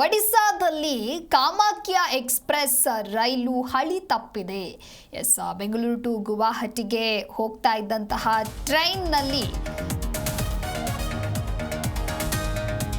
ಒಡಿಸ್ಸಾದಲ್ಲಿ Kamakhya express ರೈಲು ಹಳಿ ತಪ್ಪಿದೆ. S Bengaluru to ಗುವಾಹಟಿಗೆ ಹೋಗ್ತಾ ಇದ್ದಂತಹ ಟ್ರೈನ್ನಲ್ಲಿ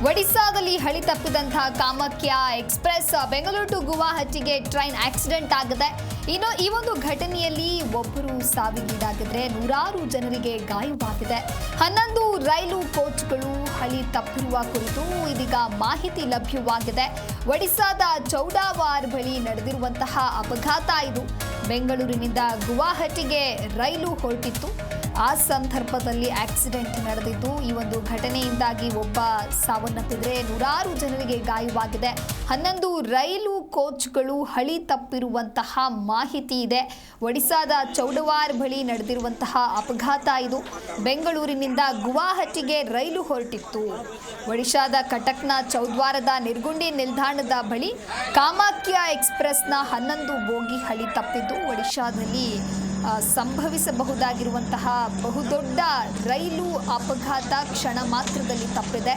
ಒಡಿಸ್ಸಾದಲ್ಲಿ ಹಳಿ ತಪ್ಪಿದಂತಹ ಕಾಮಾಖ್ಯ ಎಕ್ಸ್ಪ್ರೆಸ್ ಬೆಂಗಳೂರು ಟು ಗುವಾಹಟಿಗೆ ಟ್ರೈನ್ ಆಕ್ಸಿಡೆಂಟ್ ಆಗಿದೆ. ಇನ್ನು ಈ ಒಂದು ಘಟನೆಯಲ್ಲಿ ಒಬ್ಬರು ಸಾವಿಗೀಡಾಗಿದ್ರೆ ನೂರಾರು ಜನರಿಗೆ ಗಾಯವಾಗಿದೆ. ಹನ್ನೊಂದು ರೈಲು ಕೋಚ್ಗಳು ಹಳಿ ತಪ್ಪಿರುವ ಕುರಿತು ಇದೀಗ ಮಾಹಿತಿ ಲಭ್ಯವಾಗಿದೆ. ಒಡಿಸ್ಸಾದ ಚೌಡಾವಾರ್ ಬಳಿ ನಡೆದಿರುವಂತಹ ಅಪಘಾತ ಇದು. ಬೆಂಗಳೂರಿನಿಂದ ಗುವಾಹಟಿಗೆ ರೈಲು ಹೊರಟಿತ್ತು. ಆ ಸಂದರ್ಭದಲ್ಲಿ ಆಕ್ಸಿಡೆಂಟ್ ನಡೆದಿದ್ದು, ಈ ಒಂದು ಘಟನೆಯಿಂದಾಗಿ ಒಬ್ಬ ಸಾವನ್ನಪ್ಪಿದ್ರೆ ನೂರಾರು ಜನರಿಗೆ ಗಾಯವಾಗಿದೆ. ಹನ್ನೊಂದು ರೈಲು ಕೋಚ್ಗಳು ಹಳಿ ತಪ್ಪಿರುವಂತಹ ಮಾಹಿತಿ ಇದೆ. ಒಡಿಸಾದ ಚೌಡವಾರ್ ಬಳಿ ನಡೆದಿರುವಂತಹ ಅಪಘಾತ ಇದು. ಬೆಂಗಳೂರಿನಿಂದ ಗುವಾಹಟಿಗೆ ರೈಲು ಹೊರಟಿತ್ತು. ಒಡಿಶಾದ ಕಟಕ್ನ ಚೌದ್ವಾರದ ನಿರ್ಗುಂಡಿ ನಿಲ್ದಾಣದ ಬಳಿ ಕಾಮಾಖ್ಯ ಎಕ್ಸ್ಪ್ರೆಸ್ನ ಹನ್ನೊಂದು ಬೋಗಿ ಹಳಿ ತಪ್ಪಿದ್ದು ಒಡಿಶಾದಲ್ಲಿ ಸಂಭವಿಸಬಹುದಾಗಿರುವಂತಹ ಬಹುದೊಡ್ಡ ರೈಲು ಅಪಘಾತ ಕ್ಷಣ ಮಾತ್ರದಲ್ಲಿ ತಪ್ಪಿದೆ.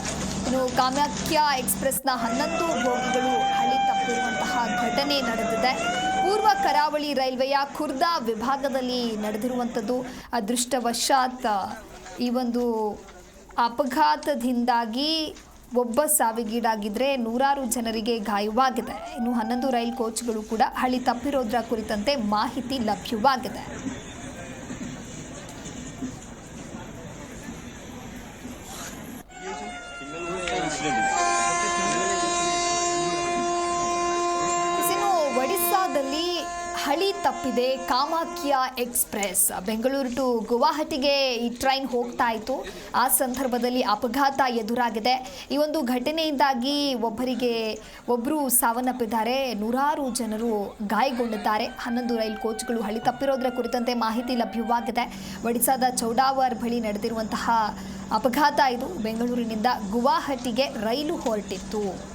ಇನ್ನು ಕಾಮಾಖ್ಯ ಎಕ್ಸ್ಪ್ರೆಸ್ನ ಹನ್ನೊಂದು ಬೋಗಿಗಳು ಹಳಿ ತಪ್ಪಿರುವಂತಹ ಘಟನೆ ನಡೆದಿದೆ. ಪೂರ್ವ ಕರಾವಳಿ ರೈಲ್ವೆಯ ಖುರ್ದಾ ವಿಭಾಗದಲ್ಲಿ ನಡೆದಿರುವಂಥದ್ದು ಅದೃಷ್ಟವಶಾತ್ ಈ ಒಂದು ಅಪಘಾತದಿಂದಾಗಿ ಒಬ್ಬ ಸಾವಿಗೀಡಾಗಿದ್ರೆ ನೂರಾರು ಜನರಿಗೆ ಗಾಯವಾಗಿದೆ. ಇನ್ನು ಹನ್ನೊಂದು ರೈಲ್ ಕೋಚ್ಗಳು ಕೂಡ ಹಳಿ ತಪ್ಪಿರೋದ್ರ ಕುರಿತಂತೆ ಮಾಹಿತಿ ಲಭ್ಯವಾಗಿದೆ ಒಡಿಸ್ಸಾದಲ್ಲಿ ಹಳಿ ತಪ್ಪಿದೆ, ಕಾಮಾಖ್ಯ ಎಕ್ಸ್ಪ್ರೆಸ್. ಬೆಂಗಳೂರು ಟು ಗುವಾಹಟಿಗೆ ಈ ಟ್ರೈನ್ ಹೋಗ್ತಾ ಇತ್ತು. ಆ ಸಂದರ್ಭದಲ್ಲಿ ಅಪಘಾತ ಎದುರಾಗಿದೆ. ಈ ಒಂದು ಘಟನೆಯಿಂದಾಗಿ ಒಬ್ಬರಿಗೆ ಒಬ್ಬರು ಸಾವನ್ನಪ್ಪಿದ್ದಾರೆ. ನೂರಾರು ಜನರು ಗಾಯಗೊಂಡಿದ್ದಾರೆ. ಹನ್ನೊಂದು ರೈಲು ಕೋಚ್ಗಳು ಹಳಿ ತಪ್ಪಿರೋದ್ರ ಕುರಿತಂತೆ ಮಾಹಿತಿ ಲಭ್ಯವಾಗಿದೆ. ಒಡಿಸಾದ ಚೌಡಾವರ್ ಬಳಿ ನಡೆದಿರುವಂತಹ ಅಪಘಾತ ಇದು. ಬೆಂಗಳೂರಿನಿಂದ ಗುವಾಹಟಿಗೆ ರೈಲು ಹೊರಟಿತ್ತು.